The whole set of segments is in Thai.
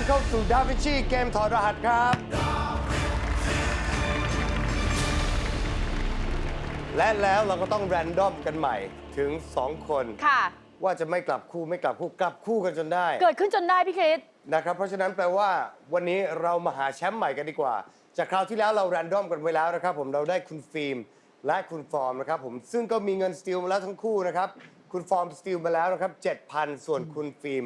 านเข้าสู่ดาวินชีเกมถอดรหัสครับ และแล้วเราก็ต้องแรนดอมกันใหม่ถึง 2 คน ค่ะ ว่าจะไม่กลับคู่ไม่กลับคู่กลับคู่กันจนได้เกิดขึ้นจนได้พี่คริสนะครับ เพราะฉะนั้นแปลว่าวันนี้เรามาหาแชมป์ใหม่กันดีกว่า จากคราวที่แล้วเราแรนดอมกันไว้แล้วนะครับ ผมเราได้คุณฟิล์มและคุณฟอร์มนะครับผมซึ่งก็มีเงินสตีลมาแล้วทั้งคู่นะครับ คุณฟอร์มสตีลมาแล้วนะครับ7,000 ส่วนคุณฟิล์ม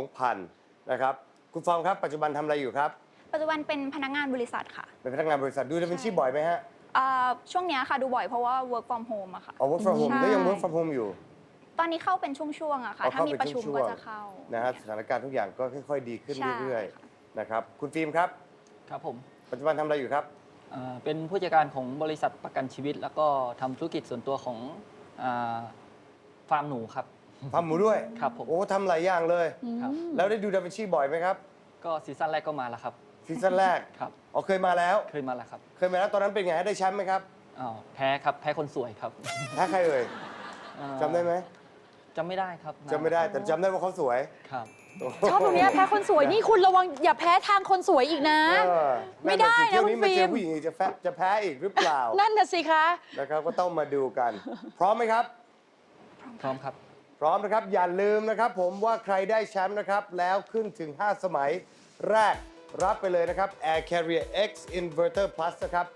2,000 นะครับ คุณฟอร์มครับปัจจุบันทำอะไรอยู่ครับ ปัจจุบันเป็นพนักงานบริษัทค่ะเป็นพนักงานบริษัทดูดาวินชีบ่อยไหมฮะอ่าช่วงเนี้ยค่ะดูบ่อยเพราะว่า work from home อะค่ะ อ๋อ work from home ใช่ ก็ยัง work from home อยู่ ตอนนี้เข้าเป็นช่วงๆอะค่ะอ๋อถ้ามีประชุมเข้ก็เป็นวงๆจะเข้า นะฮะสถานการณ์ทุกอย่างก็ค่อย ๆ ดีขึ้นใช่เรื่อยค่ะ ๆนะครับคุณฟิล์มครับ ครับผมปัจจุบันทำอะไรอยู่ครับ เอ่อเป็นผู้จัดการของบริษัทประกันชีวิต แล้วก็ทำธุรกิจส่วนตัวของอาฟาร์มหนูครับ ทำหมูด้วยครับผม โอ้ทำหลายอย่างเลย ครับ แล้วได้ดูดาวินชีบ่อยไหมครับก็ซีซั่นแรกก็มาแล้วครับ ซีซั่นแรกครับ อ๋อเคยมาแล้ว เคยมาแล้วครับเคยมาแล้วตอนนั้นเป็นไงฮะได้แชมป์ไหมครับอ้าวแพ้ครับ แพ้คนสวยครับแพ้ใครเอ่ยเอ่อจำได้ไหมจำไม่ได้ครับจำไม่ได้แต่จำได้ว่าเขาสวยครับชอบตรงเนี้ยแพ้คนสวยนี่คุณระวังอย่าแพ้ทางคนสวยอีกนะ เออไม่ได้นั่นะสิคุณเที่ยวนี้มาเจฟิล์อม ผู้หญิงอีกจะแพ้จะแพ้อีกหรือเปล่านั่นน่ะสิคะ นะครับก็ต้องมาดูกัน พร้อมไหมครับ พร้อมครับ พร้อมนะครับ อย่าลืมนะครับ ผมว่าใครได้แชมป์นะครับ แล้วขึ้นถึง 5 สมัยแรกรับไปเลยนะครับ Air Carrier X Inverter Plus นะครับ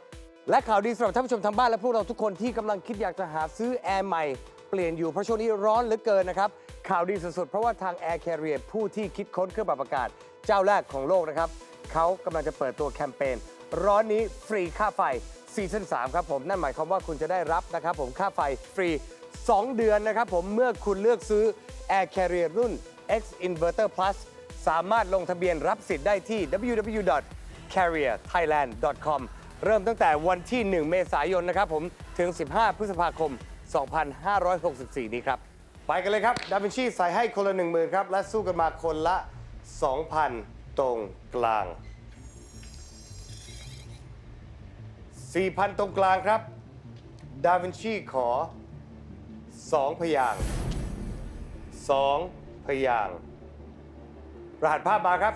และข่าวดีสำหรับท่านผู้ชมทางบ้านและพวกเราทุกคนที่กำลังคิดอยากจะหาซื้อแอร์ใหม่ เปลี่ยนอยู่เพราะช่วงนี้ร้อนเหลือเกินนะครับ ข่าวดีสุดๆ เพราะว่าทาง Air Carrier ผู้ที่คิดค้นเครื่องปรับอากาศ เจ้าแรกของโลกนะครับเขากำลังจะเปิดตัวแคมเปญร้อนนี้ฟรีค่าไฟซีซั่น3ครับผมนั่นหมายความว่าคุณจะได้รับนะครับผมค่าไฟฟรี 2 เดือนนะครับผมเมื่อคุณเลือกซื้อ Air Carrier รุ่น X Inverter Plus สามารถลงทะเบียนรับสิทธิ์ได้ที่ www.carrierthailand.com เริ่มตั้งแต่วันที่ 1 เมษายนนะครับผมถึง 15 พฤษภาคม 2564 นี้ครับ ไปกันเลยครับ ดาวินชีใส่ให้คนละ 1 0,000ครับ และสู้กันมาคนละ 2,000 ตรงกลาง 4,000 ตรงกลางครับ ดาวินชีขอ 2พยางค์2พยางค์รหัสภาพมาครับ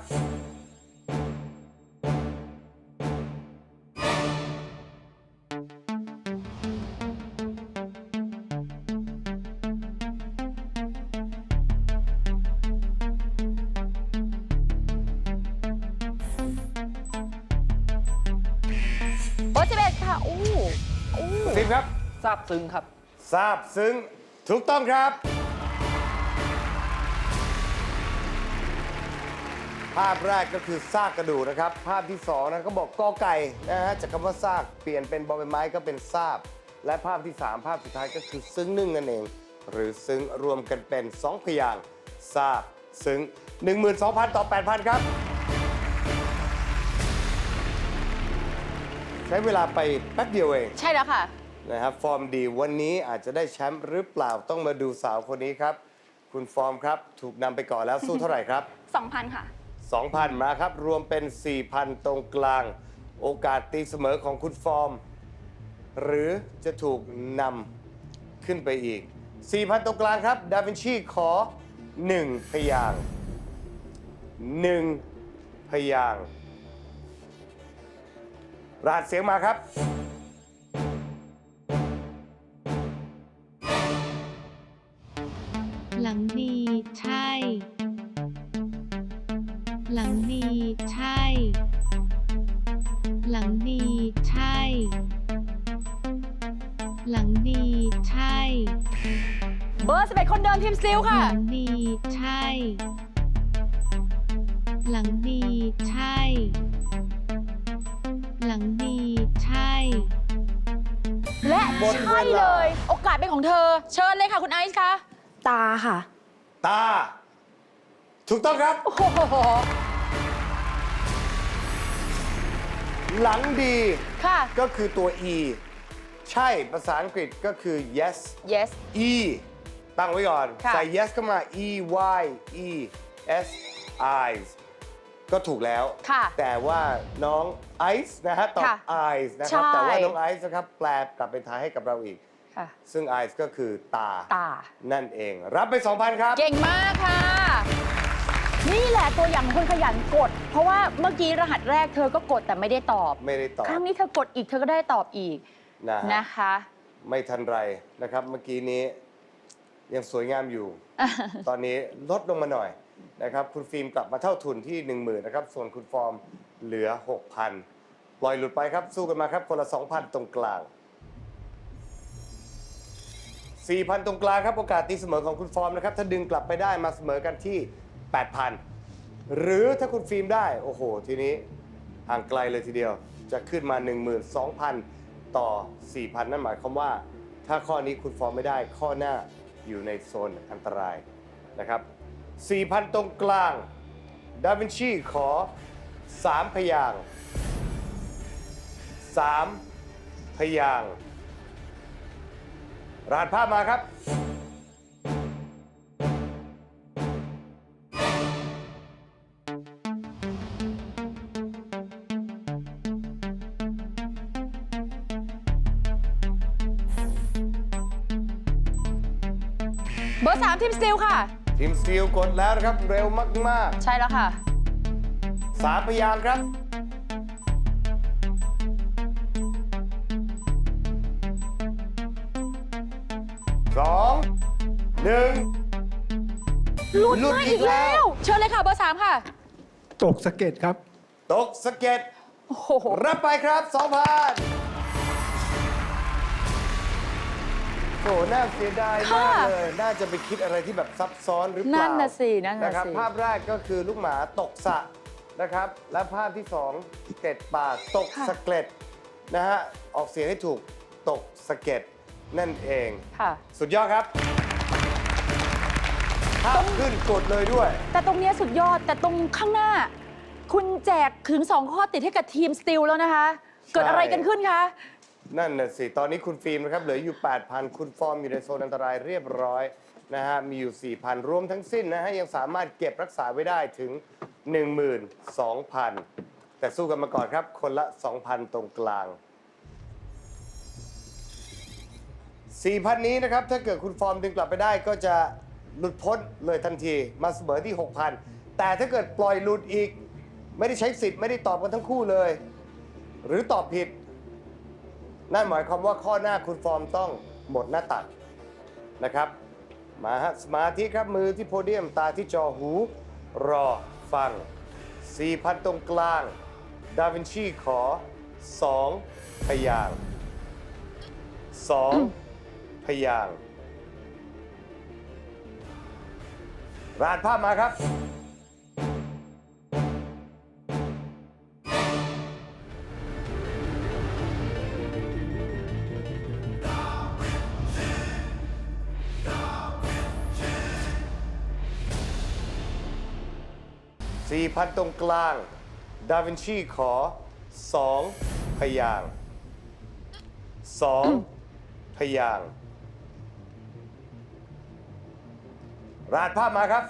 โอ้สิบเอ็ดค่ะ อู้อู้ฟิล์มครับ ทราบซึ้งครับ ทราบซึ้ง ถูกต้องครับ ภาพแรกก็คือซากกระดูกนะครับ ภาพที่2นะก็บอกกอไก่นะฮะจากคำว่าซากเปลี่ยนเป็นบอใบไม้ก็เป็นซาบ และภาพที่ 3 ภาพสุดท้ายก็คือซึ้งนึ่งนั่นเอง หรือซึ้งรวมกันเป็น 2 พยางค์ซาบซึ้ง12,000 ต่อ 8,000 ครับ ใช้เวลาไปแป๊บเดียวเอง ใช่แล้วค่ะ นะครับฟอร์มดีวันนี้อาจจะได้แชมป์หรือเปล่าต้องมาดูสาวคนนี้ครับ คุณฟอร์มครับถูกนำไปก่อนแล้วสู้เท่าไหร่ครับ 2,000 ค่ะ 2,000 มาครับ รวมเป็น 4,000 ตรงกลาง โอกาสตีเสมอของคุณฟอร์ม หรือจะถูกนำขึ้นไปอีก 4,000 ตรงกลางครับ ดาวินชีขอ 1 พยางค์1พยางค์รหัสเสียงมาครับ งดี ใช่ หลังดี ใช่ หลังดี ใช่ หลังดี ใช่ เบอร์11คนเดิมทีมสติลหค่ะ ลังดี ใช่ หลังดี ใช่ หลังดี ใช่ และหมดเวใช่ลาเลย โอกาสเป็นของเธอ เชิญเลยค่ะคุณไอซ์คะ ตาค่ะ ตา ถูกต้องครับ โอ้โห หลังดีค่ะ ก็คือตัว e ใช่ภาษาอังกฤษก็คือ yes yes e ตั้งไว้ก่อน ค่ะ ใส่ yes เข้ามา e y e s eyes ก็ถูกแล้ว ค่ะแต่ว่าน้องไอซ์นะฮะตอบ ค่ะ eyes นะครับ ใช่ แต่ว่าน้องไอซ์นะครับ แปลกลับเป็นไทยให้กับเราอีก ค่ะ ซึ่ง eyes ก็คือตา ตา นั่นเอง รับไป 2,000 ครับ เก่งมากค่ะ นี่แหละตัวอย่างของคนขยันกด เพราะว่าเมื่อกี้รหัสแรกเธอก็กดแต่ไม่ได้ตอบ ไม่ได้ตอบครั้งนี้เธอกดอีกเธอก็ได้ตอบอีกนะฮะนะคะ ไม่ทันไรนะครับ เมื่อกี้นี้ ยังสวยงามอยู่ ตอนนี้ลดลงมาหน่อยนะครับ คุณฟิล์มกลับมาเท่าทุนที่ 1 0,000นะครับ ส่วนคุณฟอร์มเหลือ 6,000 ปล่อยหลุดไปครับ สู้กันมาครับ คนละ 2,000 ตรงกลาง 4,000 ตรงกลางครับโอกาสตีเสมอของคุณฟอร์มนะครับ ถ้าดึงกลับไปได้มาเสมอกันที่ 8,000 หรือถ้าคุณฟิล์มได้ โอ้โห ทีนี้ห่างไกลเลยทีเดียว จะขึ้นมา 12,000 ต่อ 4,000 นั่นหมายความว่า ถ้าข้อนี้คุณฟอร์มไม่ได้ข้อหน้าอยู่ในโซนอันตรายนะครับ 4,000 ตรงกลาง ดาวินชีขอ 3 พยาง 3 พยาง รหัสภาพมาครับ เบอร์สามทีมสติลค่ะ ทีมสตีลกดแล้วนะครับ เร็วมากใช่แล้วค่ะๆ3พยางค์ครับ หนึ่ง หลุดหลุดมาอีอีกกแล้แล้ว ว เชิญเลยค่ะเบอร์สามค่ะ ตกสะเก็ดครับ ตกสะเก็ดโอ้โห รับไปครับ2,000โอ้น่าเสียดายมากเลย น่าจะไปคิดอะไรที่แบบซับซ้อนหรือเปล่านั่นั่นน่ะสินั่นน่ะครับ สิ ภาพแรกก็คือลูกหมาตกสระนะครับ และภาพที่สองเกล็ดปลาตกสะเก็ดนะฮะ ออกเสียงให้ถูกตกสะเก็ดนั่นเอง ค่ะ สุดยอดครับ ภาพขึ้นกดเลยด้วย แต่ตรงเนี้ยสุดยอดแต่ตรงข้างหน้า คุณแจกถึง 2 ข้อติดให้กับทีมสติลแล้วนะคะ เกิดอะไรกันขึ้นคะ นั่นน่ะสิ ตอนนี้คุณฟิล์มนะครับเหลืออยู่ 8,000 คุณฟอร์มอยู่ในโซนอันตรายเรียบร้อยนะฮะ มีอยู่ 4,000 รวมทั้งสิ้นนะฮะ ยังสามารถเก็บรักษาไว้ได้ถึง 12,000 แต่สู้กันมาก่อนครับ คนละ 2,000 ตรงกลาง 4,000 นี้นะครับ ถ้าเกิดคุณฟอร์มดึงกลับไปได้ก็จะ หลุดพ้นเลยทันที มาเสมอที่ 6,000 แต่ถ้าเกิดปล่อยหลุดอีก ไม่ได้ใช้สิทธิ์ไม่ได้ตอบกันทั้งคู่เลย หรือตอบผิด นั่นหมายความว่าข้อหน้าคุณฟอร์มต้องหมดหน้าตักนะครับ มาฮะสมาธิครับมือที่โพเดียมตาที่จอหู รอฟัง 4,000 ตรงกลาง ดาวินชีขอ 2 พยาง 2 พยาง รหัสภาพมาครับ 4,000 ตรงกลาง ดาวินชีขอ 2 พยางค์2 พยางค์ รหัสภาพมาครับ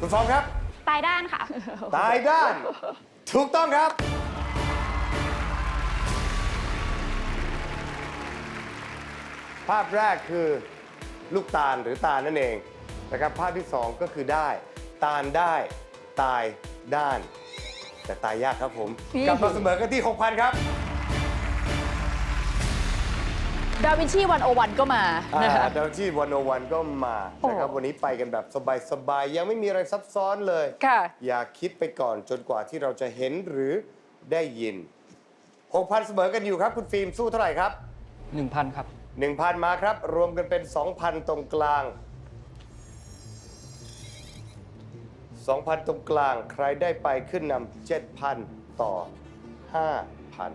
คุณฟองครับ ตายด้านค่ะ ตายด้าน ถูกต้องครับ ภาพแรกคือ ลูกตาลหรือตาลนั่นเองนะครับภาพที่ 2 ก็คือได้ ตาลได้ตายด้าน แต่ตายยากครับผมนี่กลับมาเสมอกันที่ 6,000 ครับ ดาวินชีวันโอวันก็มานะคะดาวที่วันโอวันก็มานะครับโอ้วันนี้ไปกันแบบสบายๆ ยังไม่มีอะไรซับซ้อนเลยค่ะอย่าคิดไปก่อนจนกว่าที่เราจะเห็นหรือได้ยิน 6,000 เสมอกันอยู่ครับ คุณฟิล์มสู้เท่าไหร่ครับ 1,000 ครับ 1,000 มาครับ รวมกันเป็น 2,000 ตรงกลาง 2,000 ตรงกลาง ใครได้ไปขึ้นนำ7,000 ต่อ 5,000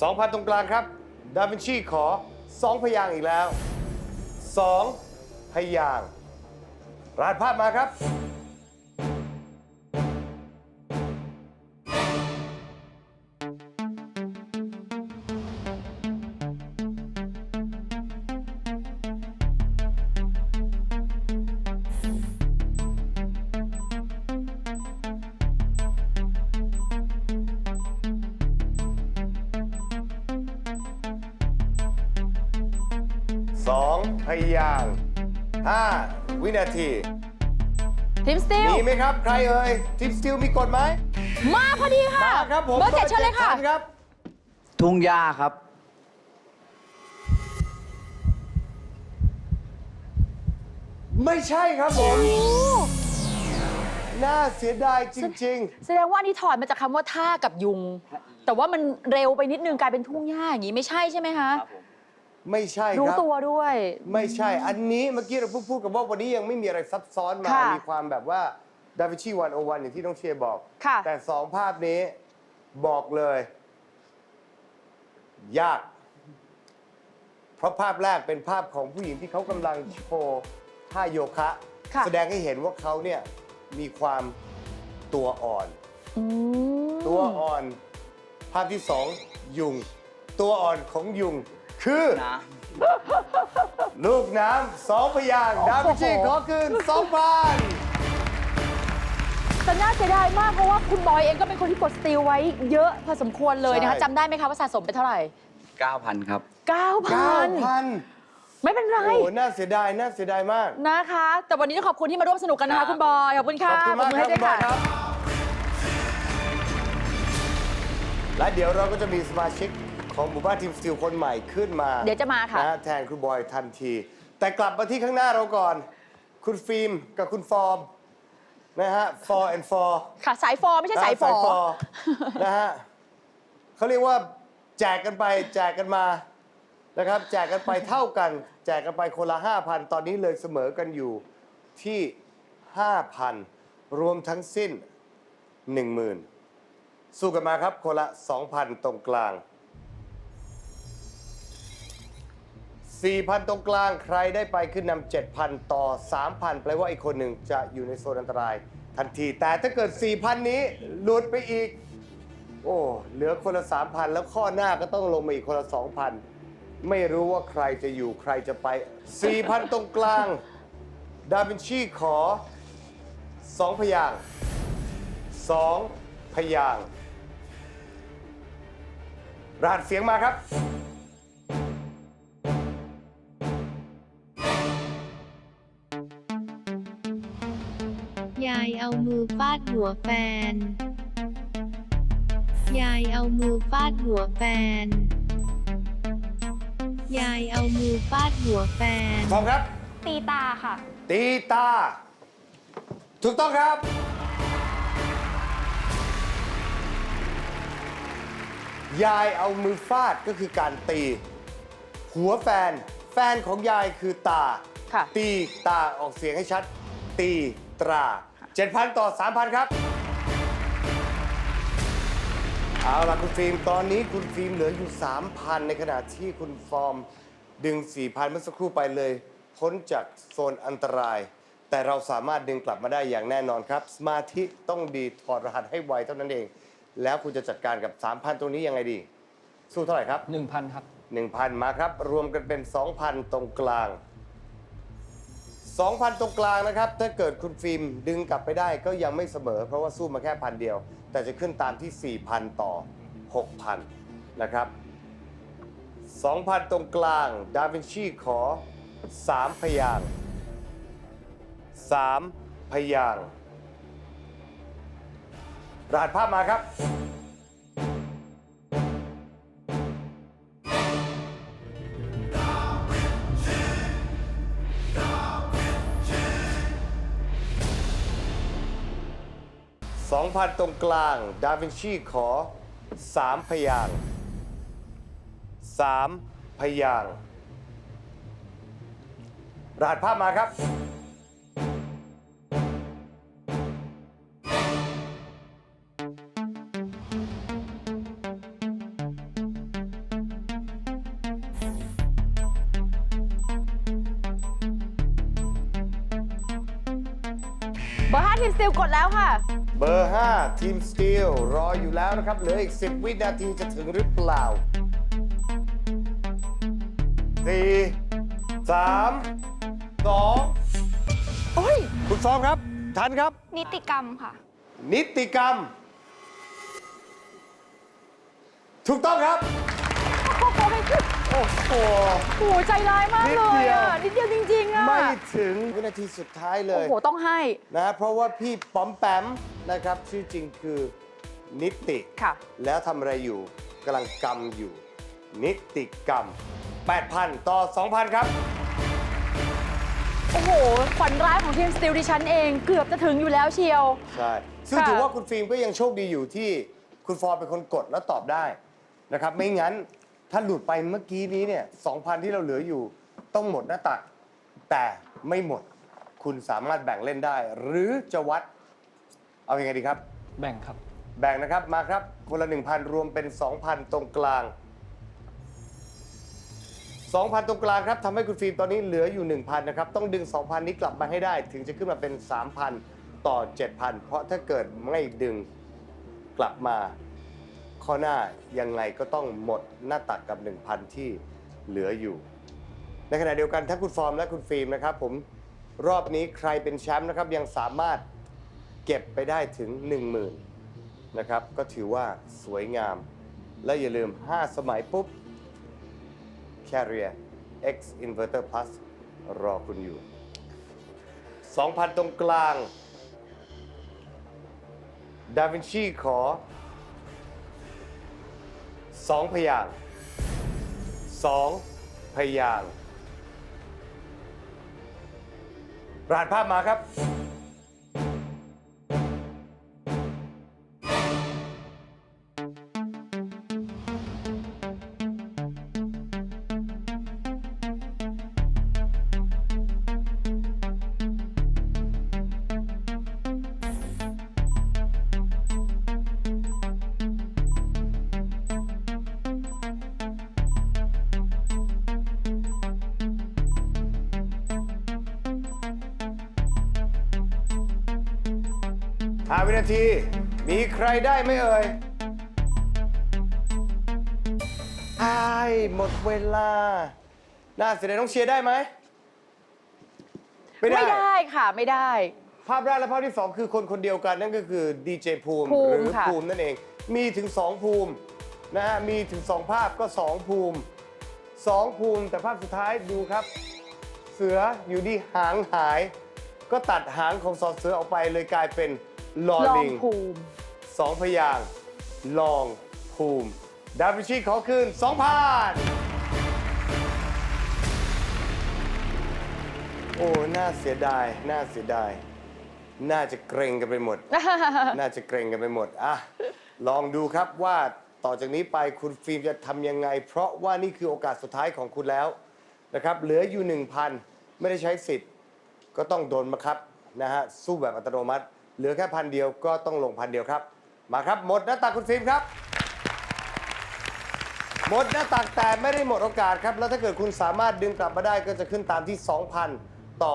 2,000 ตรงกลางครับ ดาวินชีขอ 2 พยางค์อีกแล้ว 2 พยางค์รหัสภาพมาครับ 5 วินาทีทีมสติล มีไหมครับ ใครเอ่ยทีมสติลมีกฎไหม มาพอดีค่ะ มาครับผมเบอร์เจ็ดเชิญเลยค่ะบอร์จ็ดครับ ทุ่งหญ้าครับ ไม่ใช่ครับผม น่าเสียดายจริง แสดงว่าอันนี้ถอดมาจากคำว่าท่ากับยุง แต่ว่ามันเร็วไปนิดนึงกลายเป็นทุ่งหญ้าอย่างนี้ไม่ใช่ใช่ไหมคะๆ ไม่ใช่รู้ครับ ตัวด้วย ไม่ใช่ อันนี้เมื่อกี้เราเพิ่งพูดกันว่าวันนี้ยังไม่มีอะไรซับซ้อนมา ค่ะมีความแบบว่าดาวิชีวันโอวันอย่างที่น้องเชียร์บอก ค่ะ แต่สองภาพนี้บอกเลย ยาก เพราะภาพแรกเป็นภาพของผู้หญิงที่เขากำลังโชว์ท่าโยคะ ค่ะ แสดงให้เห็นว่าเขาเนี่ยมีความตัวอ่อน อืมตัวอ่อน ภาพที่สองยุง ตัวอ่อนของยุง คือนะลูกน้ำสองพยางค์ดาวินชีขอคืนสองพันแต่น่าเสียดายมากเพราะว่าคุณบอยเองก็เป็นคนที่กดสติลไว้เยอะพอสมควรเลยนะคะจำได้ไหมคะว่าสะสมไปเท่าไหร่ 9,000 ครับ เก้า9,000 พันไม่เป็นไร โอ้น่าเสียดายน่าเสียดายมาก นะคะ แต่วันนี้ต้องขอบคุณที่มาร่วมสนุกกันนะครัคะบคุณบอย ขอบคุณขค่ะอบคุณมากปคมืรับให้คุด้วณยบอยค่ะครับ และเดี๋ยวเราก็จะมีสมาชิก ของหมู่บ้านทีมสติลคนใหม่ขึ้นมาเดี๋ยวจะมาค่ะ นฮแทนคุณบอยทันที แต่กลับมาที่ข้างหน้าเราก่อน คุณฟิล์มกับคุณฟอร์มนะฮะ for and for ค่ะ สายฟอไม่ใช่สายฟอฟอนะฮะเขาเรียกว่าแจกกันไปแจกกันมานะครับ แจกกันไปเท่ากัน แจกกันไปคนละ 5,000 ตอนนี้เลยเสมอกันอยู่ที่ 5,000 รวมทั้งสิ้น 10,000 สู้กันมาครับคนละ 2,000 ตรงกลาง 4,000 ตรงกลางใครได้ไปขึ้นนำ7,000 ต่อ 3,000 แปลว่าอีกคนหนึ่งจะอยู่ในโซนอันตรายทันที แต่ถ้าเกิด 4,000 นี้หลุดไปอีก โอ้ เหลือคนละ 3,000 แล้วข้อหน้าก็ต้องลงมาอีกคนละ 2,000 ไม่รู้ว่าใครจะอยู่ใครจะไป 4,000 ตรงกลาง ดาวินชีขอ 2 พยาง2พยางรหัสเสียงมาครับ มือฟาดหัวแฟน ยายเอามือฟาดหัวแฟน ยายเอามือฟาดหัวแฟน พร้อมครับ ตีตาค่ะ ตีตา ถูกต้องครับ ยายเอามือฟาดก็คือการตี หัวแฟน แฟนของยายคือตา ค่ะ ตีตาออกเสียงให้ชัด ตีตรา 7,000 ต่อ 3,000 ครับ เอาล่ะคุณฟิล์ม ตอนนี้คุณฟิล์มเหลืออยู่ 3,000 ในขณะที่คุณฟอร์มดึง 4,000 เมื่อสักครู่ไปเลย พ้นจากโซนอันตราย แต่เราสามารถดึงกลับมาได้อย่างแน่นอนครับ สมาธิต้องดีถอดรหัสให้ไวเท่านั้นเอง แล้วคุณจะจัดการกับ 3,000 ตรงนี้ยังไงดี สู้เท่าไหร่ครับ 1,000 ครับ 1,000 มาครับ รวมกันเป็น 2,000 ตรงกลาง 2,000 ตรงกลางนะครับ ถ้าเกิดคุณฟิล์มดึงกลับไปได้ก็ยังไม่เสมอ เพราะว่าสู้มาแค่พันเดียว แต่จะขึ้นตามที่ 4,000 ต่อ 6,000 นะครับ 2,000 ตรงกลาง ดาวินชีขอสามพยางค์สามพยางรหัสภาพมาครับ สองพันตรงกลาง ดาวินชีขอสามพยางค์สามพยาง รหัสภาพมาครับ เบอร์ห้าทีมสติลกดแล้วค่ะ เบอร์ 5 ทีมสตีลรออยู่แล้วนะครับ เหลืออีก 10 วินาทีจะถึงหรือเปล่า 4 3 2โอ้ยคุณฟอร์มครับ ทันครับ นิติกรรมค่ะ นิติกรรม ถูกต้องครับ โอ้ โหโอ้โหใจร้ายมากนิดเลเดียยวอะนิดเดียวจริงๆอะไม่ถึงวินาทีสุดท้ายเลโอ้ยโหต้องให้นะเพราะว่าพี่ป๋อมแปมนะครับชื่อจริงคือนิติค่ะ แล้วทำอะไรอยู่กำลังกรรมอยู่ นิติกรรม 8,000 ต่อ 2,000 ครับ โอ้โหฝันร้ายของทีมสติลดิฉันเองเกือบจะถึงอยู่แล้วเชียว ใช่ ซึ่งค่ะ ถือว่าคุณฟิล์มก็ยังโชคดีอยู่ที่คุณฟอร์มเป็นคนกดแล้วตอบได้นะครับ ไม่งั้น ถ้าหลุดไปเมื่อกี้นี้เนี่ย2,000 ที่เราเหลืออยู่ ต้องหมดหน้าตัก แต่ไม่หมด คุณสามารถแบ่งเล่นได้ หรือจะวัด เอาอยัางไงดีครับ แบ่งครับ แบ่งนะครับมาครับ คนละ 1,000 รวมเป็น 2,000 ตรงกลาง 2,000 ตรงกลางครับทำให้คุณฟิล์มตอนนี้เหลืออยู่ 1,000 นะครับ ต้องดึง 2,000 นี้กลับมาให้ได้ ถึงจะขึ้นมาเป็น 3,000 ต่อ 7,000 เพราะถ้าเกิดไม่ดึงกลับมา ข้อหน้ายังไงก็ต้องหมดหน้าตักกับ 1,000 ที่เหลืออยู่ ในขณะเดียวกันทั้งคุณฟอร์มและคุณฟิล์มนะครับผมรอบนี้ใครเป็นแชมป์นะครับยังสามารถเก็บไปได้ถึง 10,000นะครับก็ถือว่าสวยงาม และอย่าลืม 5 สมัยปุ๊บ Carrier X Inverter Plus รอคุณอยู่ 2,000 ตรงกลาง ดาวินชีขอ สองพยางค์2พยางค์รหัสภาพมาครับ 5 วินาที มีใครได้ไหมเอ่ยไอ้ายหมดเวลา น่าเสียดายน้องเชียร์ได้ไหม ไม่ได้ไม่ได้ค่ะไม่ได้ ภาพแรกและภาพที่ 2 คือคนคนเดียวกันนั่นก็คือดีเจภูมิ ภูมิหรือค่ะ ภูมินั่นเอง มีถึง 2 ภูมินะฮะมีถึง 2 ภาพก็ 2 ภูมิ 2 ภูมิแต่ภาพสุดท้ายดูครับ เสืออยู่ดีหางหาย ก็ตัดหางของสอเสือออกไปเลยกลายเป็น ลอลองลิงภูมิ สองพยางค์ลองภูมิ ดาวินชีขอคืน2,000โอ้ น่าเสียดาย น่าเสียดาย น่าจะเกรงกันไปหมด น่าจะเกรงกันไปหมด อะ ลองดูครับว่าต่อจากนี้ไปคุณฟิล์มจะทำยังไง เพราะว่านี่คือโอกาสสุดท้ายของคุณแล้วนะครับ เหลืออยู่ 1,000 ไม่ได้ใช้สิทธิ์ ก็ต้องโดนมาครับนะฮะ สู้แบบอัตโนมัติ เหลือแค่พันเดียวก็ต้องลงพันเดียวครับ มาครับ หมดหน้าตักคุณฟิล์มครับ หมดหน้าตักแต่ไม่ได้หมดโอกาสครับ แล้วถ้าเกิดคุณสามารถดึงกลับมาได้ก็จะขึ้นตามที่ 2,000 ต่อ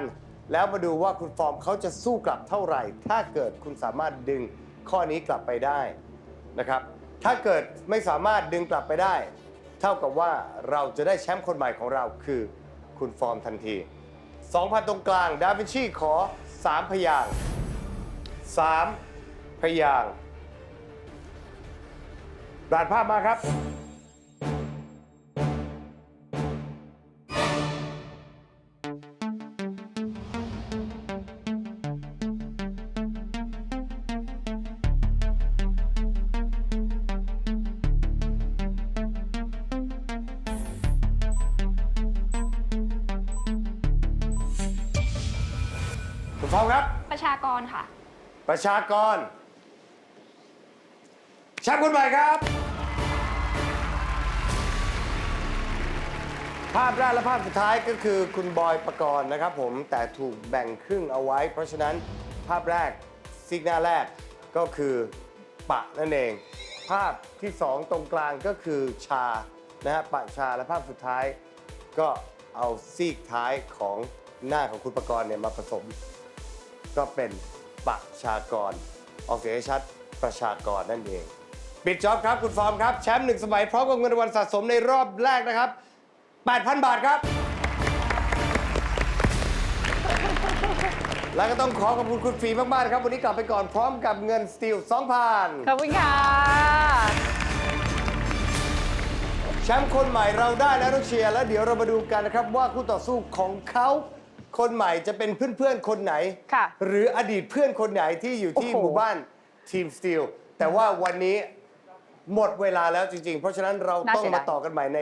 6,000 แล้วมาดูว่าคุณฟอร์มเขาจะสู้กลับเท่าไหร่ ถ้าเกิดคุณสามารถดึงข้อนี้กลับไปได้นะครับ ถ้าเกิดไม่สามารถดึงกลับไปได้ เท่ากับว่าเราจะได้แชมป์คนใหม่ของเราคือคุณฟอร์มทันที 2,000 ตรงกลาง ดาวินชีขอ 3 พยาง ค์3พยางค์ด่านภาพมาครับ ประชากรแชมป์คนใหม่ครับ ภาพแรกและภาพสุดท้ายก็คือคุณบอยประกรณ์นะครับผมแต่ถูกแบ่งครึ่งเอาไว้ เพราะฉะนั้นภาพแรกซิกหน้าแรกก็คือปะนั่นเอง ภาพที่ 2 ตรงกลางก็คือชานะฮะปะชาและภาพสุดท้าย ก็เอาซีกท้ายของหน้าของคุณประกรณ์เนี่ยมาผสม ก็เป็น ประชากร ออกเสียงให้ชัดประชากรนั่นเอง ปิดจ็อบครับคุณฟอร์มครับ แชมป์หนึ่งสมัยพร้อมกับเงินรางวัลสะสมในรอบแรกนะครับ 8,000 บาทครับ แล้วก็ต้องขอขอบคุณคุณฟรีมากๆนะครับ วันนี้กลับไปก่อนพร้อมกับเงินสตีล2,000 ขอบคุณค่ะ แชมป์คนใหม่เราได้แล้วต้องเชียร์แล้วเดี๋ยวเรามาดูกันนะครับว่าคู่ต่อสู้ของเขา คนใหม่จะเป็นเพื่อนๆคนไหน ค่ะหรืออดีตเพื่อนคนไหนที่อยู่ที่โอ้โห หมู่บ้านทีมสตีลแต่ว่าวันนี้หมดเวลาแล้วจริงๆ เพราะฉะนั้นเราน่าต้องเสียดายมาต่อกันใหม่ใน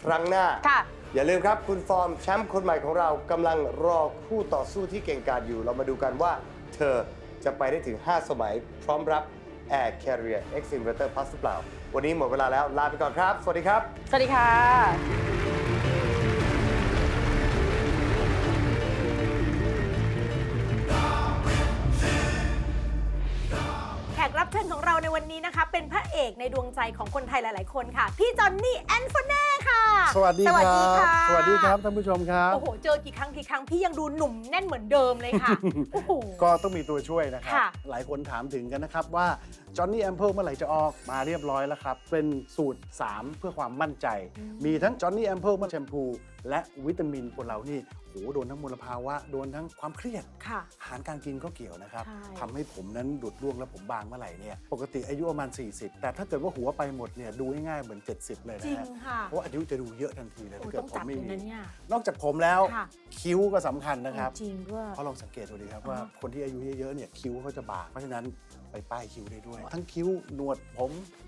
ครั้งหน้า ค่ะ อย่าลืมครับคุณฟอร์มแชมป์คนใหม่ของเรากำลังรอคู่ต่อสู้ที่เก่งกาจอยู่ เรามาดูกันว่าเธอจะไปได้ถึง 5 สมัย พร้อมรับ Air Carrier X Inverter Plus หรือเปล่า วันนี้หมดเวลาแล้ว ลาไปก่อนครับ สวัสดีครับ สวัสดีค่ะ วันนี้นะคะ เป็นพระเอกในดวงใจของคนไทยหลาย ๆ คนค่ะ พี่จอนนี่แอนโฟเน่ค่ะ สวัสดีสควัสรัดีบค่ะสวัสดีครับท่านผู้ชมครับ โอ้โห เจอกี่ครั้งกี่ครั้งพี่ยังดูหนุ่มแน่นเหมือนเดิมเลยค่ะ โอ้โห ก็ต้องมีตัวช่วยนะครับ ค่ะ หลายคนถามถึงกันนะครับว่าจอห์นนี่แอมเพิลเมื่อไหร่จะออกมาเรียบร้อยแล้วครับ เป็นสูตร 3 เพื่อความมั่นใจ มีทั้งจอห์นนี่แอมเพิลแชมพู และวิตามินคนเรานี่ โหโดนทั้งมลภาวะ โดนทั้งความเครียด ค่ะ อาหารการกินก็เกี่ยวนะครับใช่ ทำให้ผมนั้นดุดร่วงและผมบางเมื่อไหร่เนี่ยปกติอายุประมาณ 40 แต่ถ้าเกิดว่าหัวไปหมดเนี่ยดูง่ายๆเหมือน 70 เลยจนะริงฮะค่ะเพราะว่าอายุจะดูเยอะทันทีเลยโอ้ถ้าเกิดต้องผจัมดไม่เลยมีนะเนี่ย นอกจากผมแล้วค่ะ คิ้วก็สำคัญนะครับจริงด้วย เพราะลองสังเกตดูดีครับว่าอ่าคนที่อายุเยอะๆเนี่ยคิ้วเขาจะบางเพราะฉะนั้นไปป้ายคิ้วได้ด้วย ทั้งคิ้วหนวดผมอืม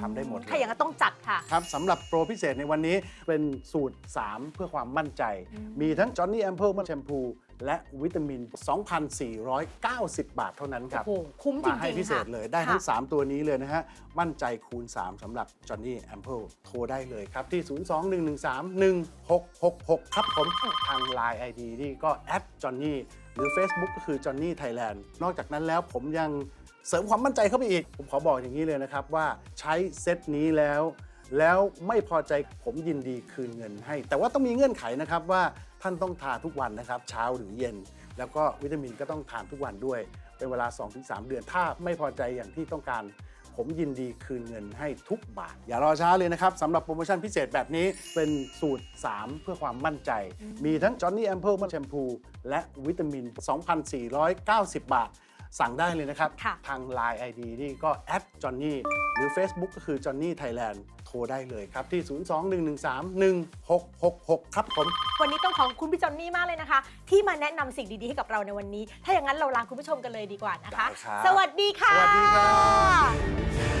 ทำได้หมดเลยถ้าอย่างนั้นต้องจัดค่ะ ครับสำหรับโปรพิเศษในวันนี้เป็นสูตร 3 เพื่อความมั่นใจ มีทั้งจอห์นนี่แอมเพิลแชมพูและวิตามิน 2,490 บาทเท่านั้นครับ โอ้โหคุ้มจริงๆมาให้พิเศษค่ะเลยได้ทั้ง ค่ะ 3 ตัวนี้เลยนะฮะ มั่นใจคูณ 3สำหรับจอห์นนี่แอมเพิลโทรได้เลยครับ ที่ 02-113-1666 ครับผมทาง Line ID นี่ก็แอดจอห์นนี่หรือ Facebook ก็คือจอห์นนี่ไทยแลนด์นอกจากนั้นแล้วผมยัง เสริมความมั่นใจเข้าไปอีก ผมขอบอกอย่างนี้เลยนะครับว่าใช้เซตนี้แล้ว แล้วไม่พอใจผมยินดีคืนเงินให้ แต่ว่าต้องมีเงื่อนไขนะครับว่าท่านต้องทาทุกวันนะครับ เช้าหรือเย็น แล้วก็วิตามินก็ต้องทานทุกวันด้วย เป็นเวลา 2-3 เดือน ถ้าไม่พอใจอย่างที่ต้องการผมยินดีคืนเงินให้ทุกบาท อย่ารอช้าเลยนะครับสำหรับโปรโมชั่นพิเศษแบบนี้เป็นสูตร 3 เพื่อความมั่นใจ มีทั้งจอห์นนี่แอมเพิลแชมพู และวิตามิน 2,490 บาท สั่งได้เลยนะครับค่ะทาง Line ID นี่ก็แอดจอห์นนี่หรือ Facebook ก็คือจอห์นนี่ไทยแลนด์โทรได้เลยครับ ที่ 02-113-1666 ครับผม วันนี้ต้องขอบคุณพี่จอนนี่มากเลยนะคะ ที่มาแนะนำสิ่งดีๆให้กับเราในวันนี้ ถ้าอย่างนั้นเราลาคุณผู้ชมกันเลยดีกว่านะคะ ได้ครับ สวัสดีค่ะ สวัสดีครับ